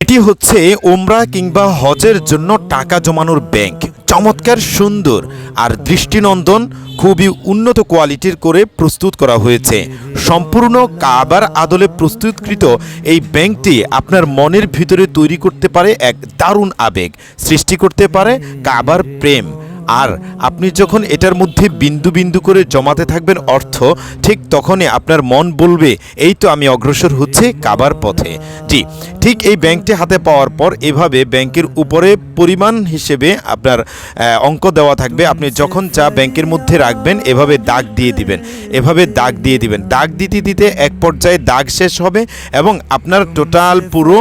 এটি হচ্ছে ওমরা কিংবা হজের জন্য টাকা জমানোর ব্যাংক। চমৎকার, সুন্দর আর দৃষ্টিনন্দন, খুবই উন্নত কোয়ালিটির করে প্রস্তুত করা হয়েছে। সম্পূর্ণ কাবার আদলে প্রস্তুতকৃত এই ব্যাংকটি আপনার মনের ভিতরে তৈরি করতে পারে এক দারুণ আবেগ, সৃষ্টি করতে পারে কাবার প্রেম। আর আপনি যখন এটার মধ্যে বিন্দু বিন্দু করে জমাতে থাকবেন অর্থ, ঠিক তখনই আপনার মন বলবে, এই তো আমি অগ্রসর হচ্ছে কাবার পথে। জি, ঠিক এই ব্যাংকটি হাতে পাওয়ার পর এভাবে ব্যাংকের উপরে পরিমাণ হিসেবে আপনার অঙ্ক দেওয়া থাকবে। আপনি যখন চা ব্যাংকের মধ্যে রাখবেন, এভাবে দাগ দিয়ে দিবেন। এভাবে দাগ দিয়ে দিবেন। দাগ দিতে দিতে এক পর্যায়ে দাগ শেষ হবে এবং আপনার টোটাল পুরো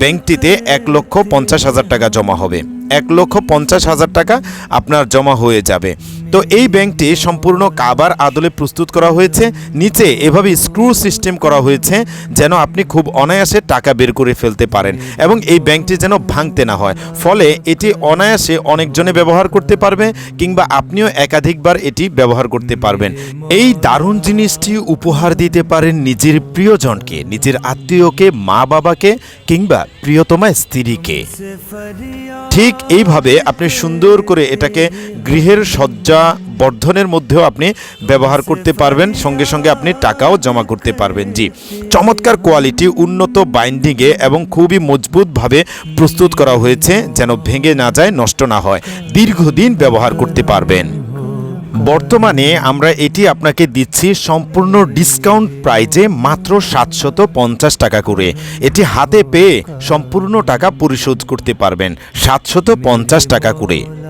ব্যাংকটিতে এক লক্ষ পঞ্চাশ হাজার টাকা জমা হবে। এক লক্ষ পঞ্চাশ হাজার টাকা আপনার জমা হয়ে যাবে। তো এই ব্যাংকটি সম্পূর্ণ কাবার আদলে প্রস্তুত করা হয়েছে, নিচে এভাবে স্ক্রু সিস্টেম করা হয়েছে যেন আপনি খুব অনায়াসে টাকা বের করে ফেলতে পারেন এবং এই ব্যাংকটি যেন ভাঙতে না হয়। ফলে এটি অনায়াসে অনেকজনে ব্যবহার করতে পারবে কিংবা আপনিও একাধিকবার এটি ব্যবহার করতে পারবেন। এই দারুণ জিনিসটি উপহার দিতে পারেন নিজের প্রিয়জনকে, নিজের আত্মীয়কে মা বাবাকে কিংবা প্রিয়তমা স্ত্রীকে। ঠিক এইভাবে আপনি সুন্দর করে এটাকে গৃহের সজ্জা বর্ধনের মধ্যেও আপনি ব্যবহার করতে পারবেন সঙ্গে সঙ্গে আপনি টাকাও জমা করতে পারবেন জি। চমৎকার কোয়ালিটি উন্নত বাইন্ডিংয়ে এবং খুবই মজবুতভাবে প্রস্তুত করা হয়েছে যেন ভেঙে না যায় নষ্ট না হয়। দীর্ঘদিন ব্যবহার করতে পারবেন। বর্তমানে আমরা এটি আপনাকে দিচ্ছি সম্পূর্ণ ডিসকাউন্ট প্রাইজে মাত্র সাতশত পঞ্চাশ টাকা করে। এটি হাতে পেয়ে সম্পূর্ণ টাকা পরিশোধ করতে পারবেন সাতশত পঞ্চাশ টাকা করে।